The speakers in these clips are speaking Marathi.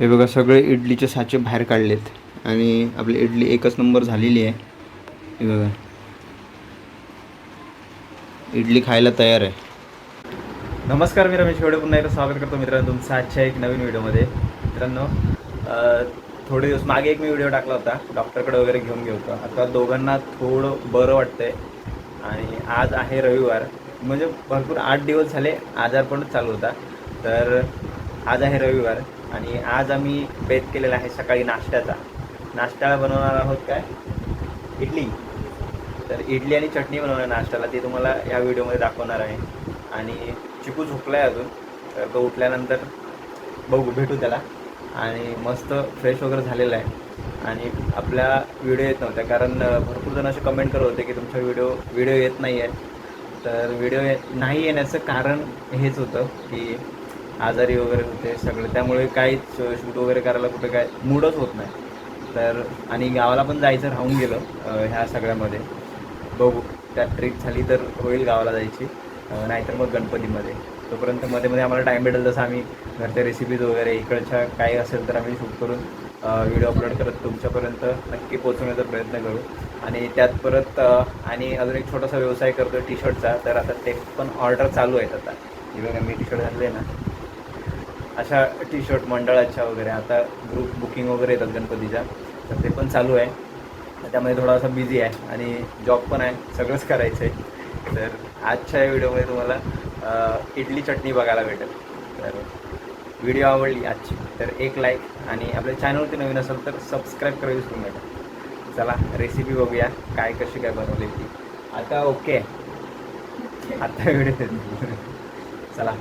हे बघा सगळे इडलीचे साचे बाहेर काढलेत. आणि आपली इडली एकच नंबर झालेली आहे. हे बघा. इडली खायला तयार आहे. नमस्कार मी रमेश एवढे पुन्हा एकदा स्वागत करतो मित्रांनो तुमचं आजच्या एक नवीन व्हिडिओमध्ये. मित्रांनो थोडे दिवस मागे एक मी व्हिडिओ टाकला होता. डॉक्टरकडे वगैरे घेऊन गेलो होतो. आता दोघांना थोडं बरं वाटतंय. आणि आज आहे रविवार. म्हणजे भरपूर आठ दिवस झाले आजार पण चालू होता. तर आज आहे रविवार. आणि आज आम्ही बेत केलेला आहे सकाळी नाश्त्याचा. नाश्त्याला बनवणार आहोत काय? इडली. तर इडली आणि चटणी बनवणार नाश्त्याला ते तुम्हाला या व्हिडिओमध्ये दाखवणार आहे. आणि चिकू झोपला आहे अजून तर तो उठल्यानंतर बघू भेटू त्याला. आणि मस्त फ्रेश वगैरे झालेला आहे. आणि आपल्या व्हिडिओ येत नव्हत्या कारण भरपूर जण असे कमेंट करत होते की तुमचा व्हिडिओ व्हिडिओ येत नाही आहे तर व्हिडिओ नाही येण्याचं कारण हेच होतं की आजारी वगैरे होते सगळे. त्यामुळे काहीच शूट वगैरे करायला कुठे काय मूडच होत नाही. तर आणि गावाला पण जायचं राहून गेलं ह्या सगळ्यामध्ये. बघू त्यात ट्रिप झाली तर होईल गावाला जायची. नाहीतर मग गणपतीमध्ये. तोपर्यंत मध्ये मध्ये आम्हाला टाईम भेटेल तसं आम्ही घरच्या रेसिपीज वगैरे इकडच्या काही असेल तर आम्ही शूट करून व्हिडिओ अपलोड करत तुमच्यापर्यंत नक्की पोहोचवण्याचा प्रयत्न करू. आणि त्यात परत आणि अजून एक छोटासा व्यवसाय करतो टी शर्टचा तर आता ते पण ऑर्डर चालू आहेत आता. इव्हन मी टी शर्ट घातले ना. अशा टी शर्ट मंडळाच्या वगैरे आता ग्रुप बुकिंग वगैरे येतात गणपतीच्या तर ते पण चालू आहे. त्यामध्ये थोडासा बिझी आहे आणि जॉब पण आहे सगळंच करायचं आहे तर आजच्या या व्हिडिओमध्ये तुम्हाला इडली चटणी बघायला भेटेल. तर व्हिडिओ आवडली आजची तर एक लाईक आणि आपल्या चॅनलवरती नवीन असेल तर सबस्क्राईब करायला विसरू नका. चला रेसिपी बघूया काय कशी काय बनवली ती. आता ओके आता व्हिडिओ चला.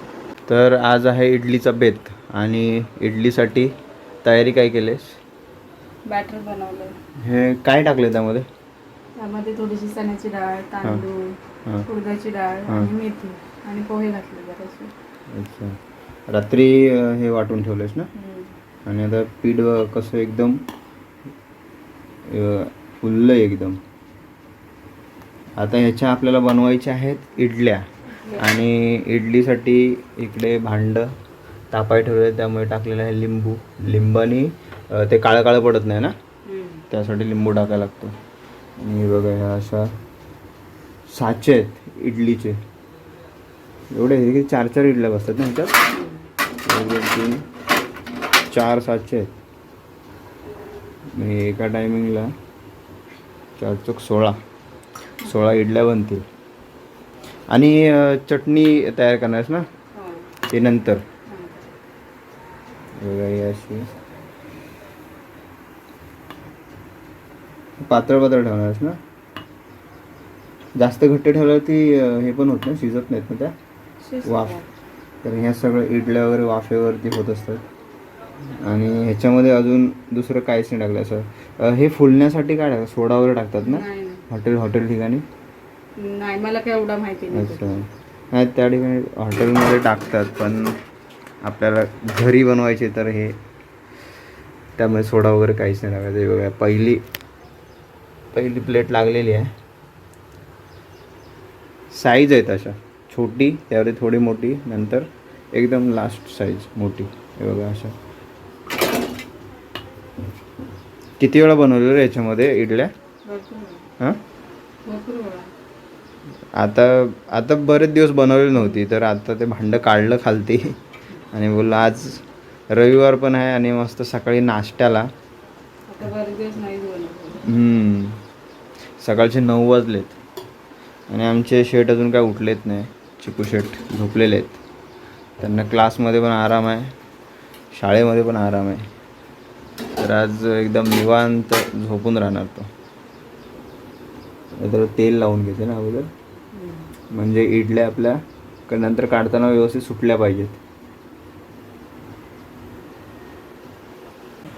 तर आज आहे इडलीचा बेत आणि इडलीसाठी तयारी काय केलीस? बॅटर बनवलं हे काय टाकले त्यामध्ये? त्यामध्ये थोडीशी चण्याची डाळ तांदूळ हां उडदाची डाळ. आणि मेथी आणि पोहे घातले अच्छा. रात्री अं, हे वाटून ठेवलेस ना? हम्म. आणि आता पीठ अं, कसं एकदम अं, फुललं एकदम. आता ह्याच्या आपल्याला बनवायच्या आहेत इडल्या. आणि इडलीसाठी इकडे भांडं तापाय ठेवलं त्यामुळे टाकलेलं आहे लिंबू. लिंबानी ते काळं काळं पडत नाही ना. त्यासाठी लिंबू टाकायला लागतो. आणि बघा ह्या अशा साचे आहेत इडलीचे. एवढे हे चार चार इडल्या बसतात ना ह्याच्यात? एक, दोन तीन चार साचे आहेत. एका टायमिंगला चार चौक सोळा. सोळा इडल्या बनतील. आणि अं, चटणी तयार करणारस ना? हो. ते नंतर. बघा ही अशी. पातळ पातळ ठेवणारस ना? जास्त घट्ट ठेवलं ती अं, हे पण होत ना शिजत नाहीत ना त्या. वाफ. तर ह्या सगळं इडल्या वगैरे वाफेवरती होत असतात. आणि ह्याच्यामध्ये अजून दुसरं काहीच नाही टाकलं असं. अं, हे फुलण्यासाठी काय टाकतात सोडा वगैरे टाकतात ना? नाही नाही. हॉटेल हॉटेल ठिकाणी? नाही मला काय एवढा माहिती नाही अच्छा. नाही त्या ठिकाणी हॉटेलमध्ये टाकतात पण आपल्याला घरी बनवायचे तर हे त्यामुळे सोडा वगैरे काहीच नाही टाकायचं हे बघा पहिली पहिली प्लेट लागलेली आहे. साईज आहेत अशा. छोटी त्यावर थोडी मोठी नंतर एकदम लास्ट साईज मोठी. हे बघा अशा. किती वेळा बनवलेलं रे याच्यामध्ये इडल्या? भरपूर. हां? भरपूर वेळा. आता आता बरेच दिवस बनवली नव्हती तर आता ते भांडं काढलं खालती. आणि बोललं आज रविवार पण आहे आणि मस्त सकाळी नाश्त्याला. सकाळचे नऊ वाजलेत. आणि आमचे शेट अजून काय उठलेत नाही. चिकू शेट झोपलेले आहेत. त्यांना क्लासमध्ये पण आराम आहे. शाळेमध्ये पण आराम आहे. तर आज एकदम निवांत झोपून राहणार तो. तर तेल लावून घेते ना अगोदर. म्हणजे इडल्या आपल्या क- नंतर काढताना व्यवस्थित सुटल्या पाहिजेत.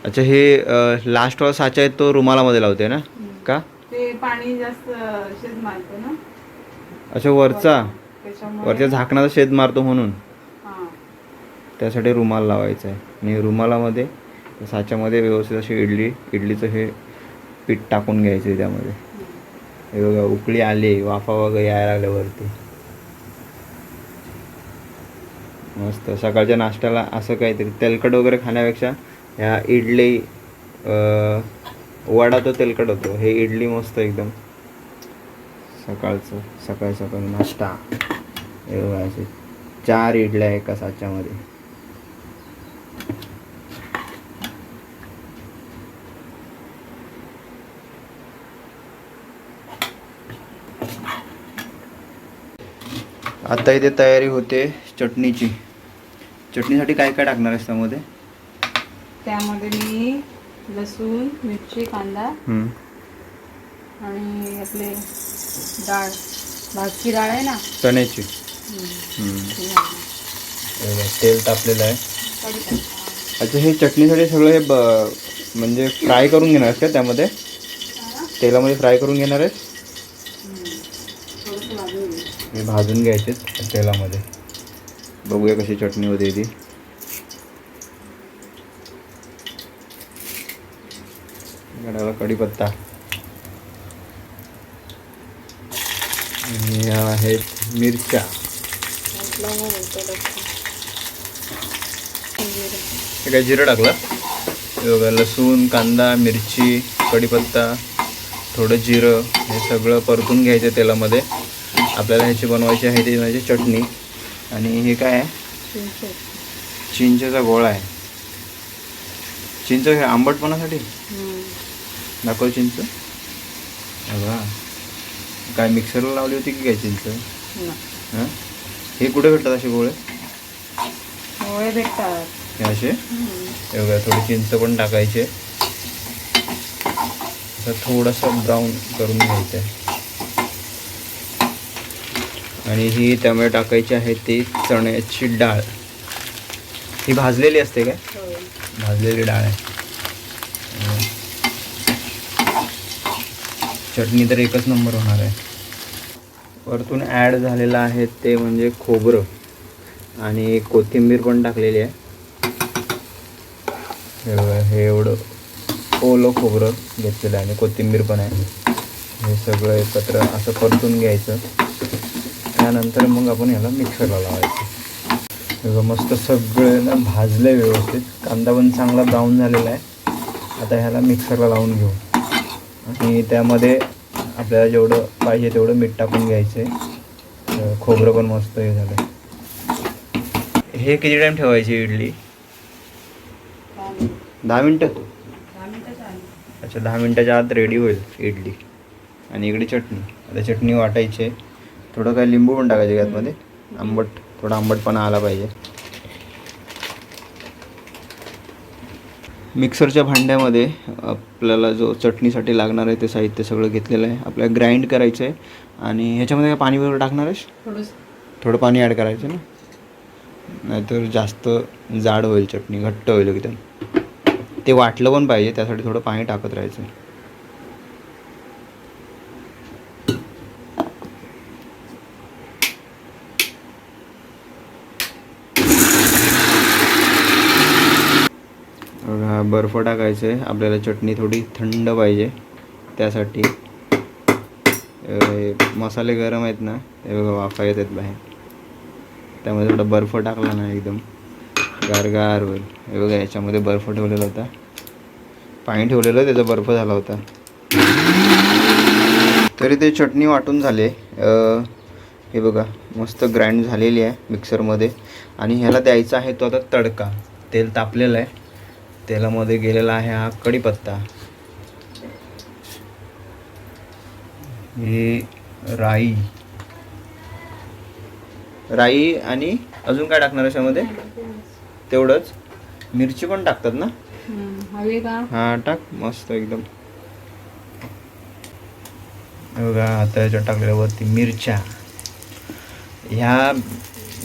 अच्छा हे लास्ट वाला साचा आहे तो रुमालामध्ये लावते ना? का? ते पाणी जास्त शेत मारतो ना? अच्छा वरचा? वरच्या झाकणाचा शेद मारतो म्हणून? हां. त्यासाठी रुमाल लावायचा आहे. आणि रुमालामध्ये त्या साच्यामध्ये व्यवस्थित अशी इडली इडलीचं हे पीठ टाकून घ्यायचं आहे त्यामध्ये. हे बघा उकळी आली वाफा वगैरे यायला लागल्या वरती. मस्त सकाळच्या नाश्त्याला असं काहीतरी तेलकट वगैरे खाण्यापेक्षा ह्या इडली वडा तो तेलकट होतो. हे इडली मस्त एकदम. सकाळचं सकाळी सकाळी नाश्ता. हे बघा असे चार इडल्या एका साच्यामध्ये. आता इथे तयारी होते चटणीची. चटणीसाठी काय काय टाकणार आहेस त्यामध्ये? त्यामध्ये मी लसूण मिरची कांदा हम्म. आणि आपले डाळ. भाजकी डाळ आहे ना? चण्याची. हे तेल तापलेलं आहे. अच्छा हे चटणीसाठी सगळं हे ब- म्हणजे फ्राय करून घेणार आहेस का त्यामध्ये? तेलामध्ये फ्राय करून घेणार आहेस हम्म. थोडंसं भाजून घे. हे भाजून घ्यायचे तेलामध्ये. बघूया कशी चटणी होते ती. गडाला कढीपत्ता. आणि ह्या आहेत मिरच्या. जिरं. हे काय जिरं टाकलं? हे बघा लसूण कांदा मिरची कढीपत्ता थोडं जिरं हे सगळं परतून घ्यायचं तेलामध्ये. आपल्याला ह्याची बनवायची आहे ती म्हणजे चटणी. आणि हे काय आहे? चिंच. चिंचेचा गोळा आहे. चिंच हे आंबटपणासाठी. दाखव चिंच. बघा काय मिक्सरला लावली होती की काय चिंच. हां? हे कुठे भेटतात असे गोळे? भेटतात. हे असे? बघा थोडी चिंच पण टाकायचे. थोडंसं ब्राऊन करून घ्यायचं आहे. आणि ही त्यामुळे टाकायची आहे ती चण्याची डाळ. ही भाजलेली असते काय? होय. भाजलेली डाळ आहे. चटणी तर एकच नंबर होणार आहे. वरतून ॲड झालेलं आहे ते म्हणजे खोबरं. आणि कोथिंबीर पण टाकलेली आहे. हे हे एवढं ओलं खोबरं घेतलेलं आहे आणि कोथिंबीर पण आहे. हे सगळं एकत्र असं परतून घ्यायचं. त्यानंतर मग आपण याला मिक्सरला लावायचं. हे बघा, मस्त सगळं ना भाजलं व्यवस्थित. कांदा पण चांगला ब्राऊन झालेला आहे. आता ह्याला मिक्सरला लावून घेऊ. आणि त्यामध्ये आपल्याला जेवढं पाहिजे तेवढं मीठ टाकून घ्यायचं आहे खोबरं पण मस्त हे झालं हे किती टाईम ठेवायची इडली? दहा मिनिट. अच्छा दहा मिनटाच्या आत रेडी होईल इडली. आणि इकडे चटणी. आता चटणी वाटायची आहे. थोडं काय लिंबू पण टाकायचं यातमध्ये आंबट थोडा आंबटपणा आला पाहिजे. मिक्सरच्या भांड्यामध्ये आपल्याला जो चटणीसाठी लागणार आहे ते साहित्य सगळं घेतलेलं आहे. आपल्याला ग्राइंड करायचं आहे. आणि ह्याच्यामध्ये काय पाणी वगैरे टाकणार आहेस? थोडंसं. थोडं पाणी ॲड करायचं ना? नाहीतर जास्त जाड होईल चटणी घट्ट होईल एकदम. ते वाटलं पण पाहिजे त्यासाठी थोडं पाणी टाकत राहायचं बघा, बर्फ टाकायचं. आहे आपल्याला चटणी थोडी थंड पाहिजे. त्यासाठी मसाले गरम आहेत ना हे बघा वाफा येत आहेत बाहेर. त्यामध्ये थोडा बर्फ टाकला ना एकदम. गारगार होईल. हे बघा याच्यामध्ये बर्फ ठेवलेला होता. पाणी ठेवलेलं त्याचा बर्फ झाला होता. तरी ते चटणी वाटून झाले. हे बघा मस्त ग्राइंड झालेली आहे मिक्सरमध्ये. आणि ह्याला द्यायचा आहे तो आता तडका. तेल तापलेलं आहे. तेलामध्ये गेलेला आहे हा कढीपत्ता. ही राई. राई आणि अजून काय टाकणार आहे त्यामध्ये तेवढंच. मिरची पण टाकतात ना? हा टाक. मस्त एकदम. बघा आता याच्यात टाकलेल्या वरती मिरच्या. ह्या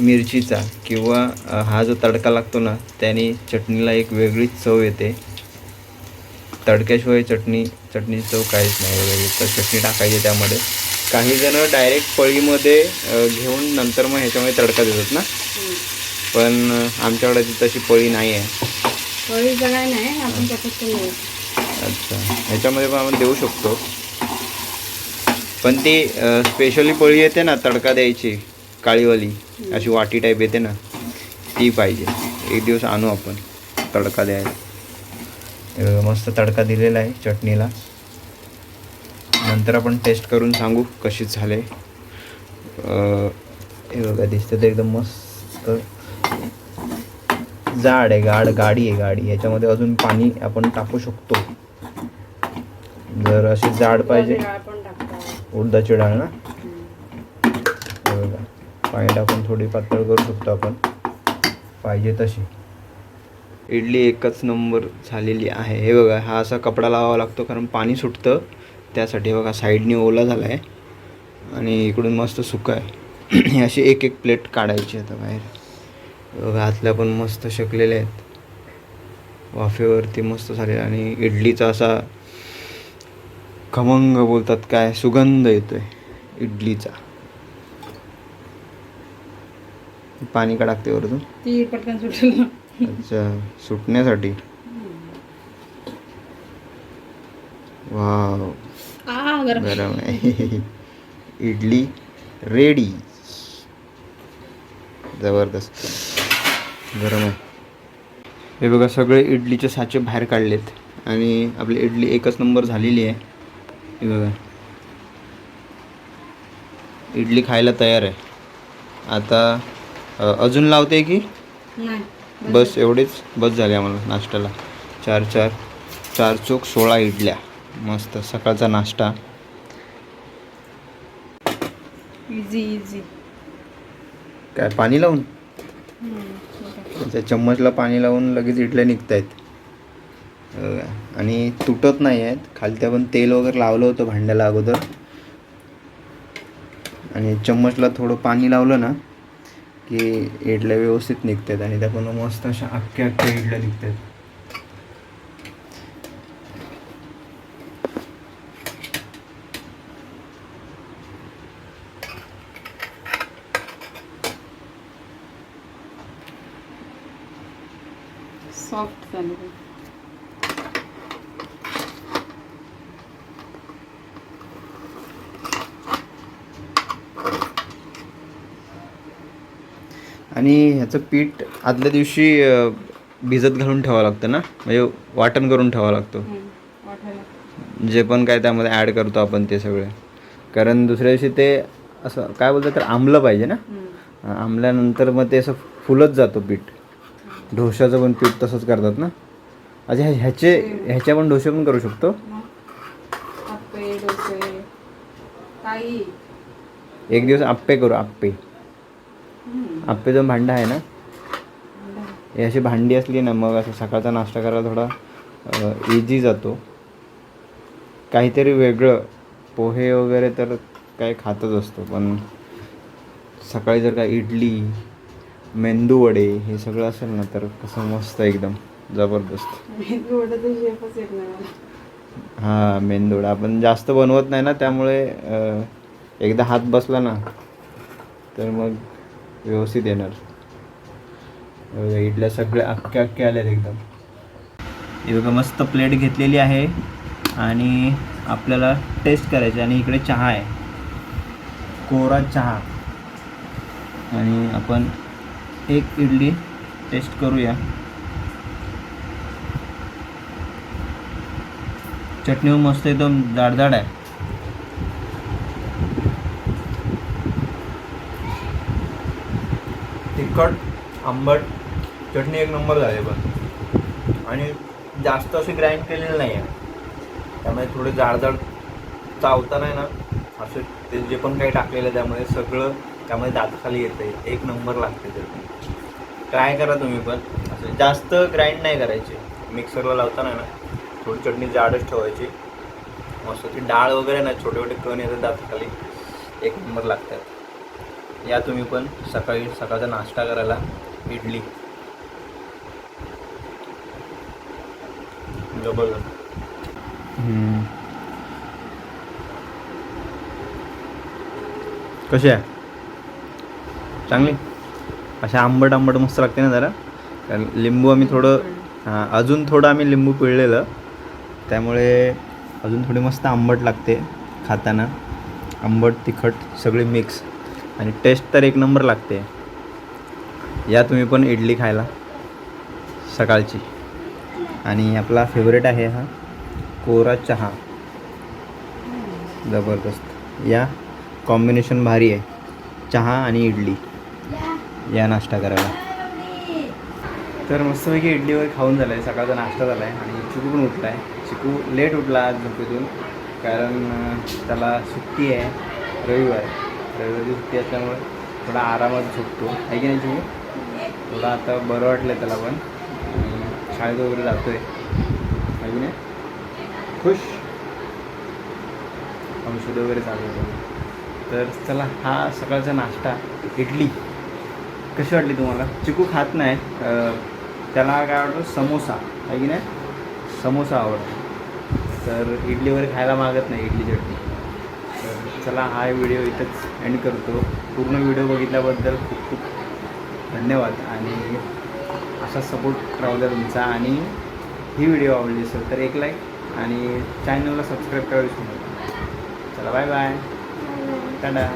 मिरचीचा किंवा हा जो तडका लागतो ना त्याने चटणीला एक वेगळीच चव येते. तडक्याशिवाय चटणी चटणीची चव काहीच नाही वेगळी. तर चटणी टाकायची त्यामध्ये. काही जण डायरेक्ट पळीमध्ये घेऊन नंतर मग ह्याच्यामध्ये तडका देतात ना. पण आमच्याकडे ती तशी पळी नाही आहे. अच्छा. ह्याच्यामध्ये पण आपण देऊ शकतो. पण ती स्पेशली पळी येते ना तडका द्यायची. काळीवाली अशी वाटी टाईप येते ना ती पाहिजे. एक दिवस आणू आपण. तडका द्यायला. मस्त तडका दिलेला आहे चटणीला. नंतर आपण टेस्ट करून सांगू कशी झाले. हे बघा दिसतं ते एकदम मस्त. जाड आहे गाड गाडी आहे गाडी याच्यामध्ये अजून पाणी आपण टाकू शकतो. जर अशी जाड पाहिजे. उडदाची डाळ ना? पाणी टाकून थोडी पातळ करू शकतो आपण. पाहिजे तशी. इडली एकच नंबर झालेली आहे. हे बघा हा असा कपडा लावावा लागतो कारण पाणी सुटतं. त्यासाठी बघा साईडने ओला झाला आहे आणि इकडून मस्त सुका आहे. हे अशी एक एक प्लेट काढायची आता बाहेर. बघा आतल्या पण मस्त शकलेले आहेत. वाफेवरती मस्त झाले आणि इडलीचा असा खमंग बोलतात काय सुगंध येतो आहे इडलीचा. पाणी का टाकते वरतून? ती पटकन सुटलं. अच्छा सुटण्यासाठी? वाव. आ गरम. गरम आहे. इडली रेडी. जबरदस्त. गरम आहे. हे बघा सगळे इडलीचे साचे बाहेर काढलेत. आणि आपली इडली एकच नंबर झालेली आहे. हे बघा. इडली खायला तयार आहे. आता अजून लावते की? नाही बस एवढेच? बस झाले आम्हाला नाश्त्याला. चार चार चार चोक सोळा इडल्या. मस्त सकाळचा नाश्ता. इझी इझी काय पाणी लावून? त्या चम्मचला पाणी लावून लगेच इडल्या निघत आहेत आणि तुटत नाही आहेत खाली त्या पण तेल वगैरे लावलं होतं भांड्याला अगोदर. आणि चम्मचला थोडं पाणी लावलं ना की इडल्या व्यवस्थित निघतात आणि त्या पण मस्त अशा अख्ख्या अख्ख्या इडल्या निघतात. सॉफ्ट झाली आणि ह्याचं पीठ आदल्या दिवशी भिजत घालून ठेवावं लागतं ना? म्हणजे वाटण करून ठेवावं लागतो. जे पण काय त्यामध्ये ॲड करतो आपण ते सगळे. कारण दुसऱ्या दिवशी ते असं काय बोलतात तर आंबलं पाहिजे ना. आंबल्यानंतर मग ते असं फुलत जातो पीठ. ढोशाचं पण पीठ तसंच करतात ना? अच्छा ह्या- ह्याचे ह्याच्या पण ढोसे पण करू शकतो? डोसे एक दिवस आप्पे करू आप्पे. हम्म. आप्पेचं भांडं आहे ना हे अशी भांडी असली ना मग असं सकाळचा नाश्ता करायला थोडा इझी जातो. काहीतरी वेगळं पोहे वगैरे तर काय खातच असतो पण सकाळी जर का इडली मेंदू वडे हे सगळं असेल ना तर कसं मस्त एकदम जबरदस्त. हां मेंदूवडा आपण जास्त बनवत नाही ना त्यामुळे एकदा हात बसला ना तर मग व्यवस्थित येणार. इडल्या सगळ्या अख्ख्या अख्ख्या आल्यात एकदम. हे बघा मस्त प्लेट घेतलेली आहे आणि आपल्याला टेस्ट करायची आणि इकडे चहा आहे. कोरा चहा. आणि आपण एक इडली टेस्ट करूया. चटणी मस्त एकदम जाडजाड आहे. तिखट आंबट चटणी एक नंबर झाली पण. आणि जास्त अशी ग्राइंड केलेली नाही आहे त्यामुळे थोडे जाडजाड चावता नाही ना असे ते जे पण काही टाकलेलं आहे त्यामुळे सगळं त्यामध्ये दाताखाली येतं एक नंबर लागते तर ट्राय करा तुम्ही पण. असं जास्त ग्राइंड नाही करायची. मिक्सरला लावताना ना थोडी चटणी जाडच ठेवायची. मस्त ती डाळ वगैरे ना छोटे छोटे कण येतात दाताखाली एक नंबर लागतात. या तुम्ही पण सकाळी सकाळचा नाश्ता करायला इडली. जबरदस्त. कशी आहे? चांगली? अशा आंबट आंबट मस्त लागते ना जरा? कारण लिंबू आम्ही थोडं हां अजून थोडं आम्ही लिंबू पिळलेलं. त्यामुळे अजून थोडी मस्त आंबट लागते खाताना. आंबट तिखट सगळी मिक्स. आणि टेस्ट तर एक नंबर लागते. या तुम्ही पण इडली खायला. सकाळची. आणि आपला फेवरेट आहे हा कोरा चहा. जबरदस्त. या कॉम्बिनेशन भारी आहे. चहा आणि इडली. या नाश्ता करायला. तर मस्तपैकी इडलीवर खाऊन झालं आहे सकाळचा नाश्ता झाला आहे आणि चिकू पण उठला आहे चिकू लेट उठला आज झोपेतून. कारण त्याला सुट्टी आहे रविवार. रविवारची सुट्टी असल्यामुळे थोडा आरामात झोपतो. आहे की नाही तुम्ही? थोडा आता बरं वाटलं त्याला पण. शाळेत वगैरे जातो आहे आहे की नाही? खुश? औषध वगैरे चालू आहे तर चला हा सकाळचा नाश्ता इडली. कशी वाटली तुम्हाला? चिकू खात नाही त्याला काय वाटतं? समोसा. आहे की नाही? समोसा आवडतो. तर इडली वगैरे खायला मागत नाही इडली चटणी. चला हा व्हिडिओ इथंच एंड करतो. पूर्ण व्हिडिओ बघितल्याबद्दल खूप खूप धन्यवाद. आणि असा सपोर्ट राहू द्या तुमचा. आणि ही व्हिडिओ आवडली असेल तर एक लाईक आणि चॅनलला सबस्क्राईब करायला विसरू नका. चला बाय बाय टाटा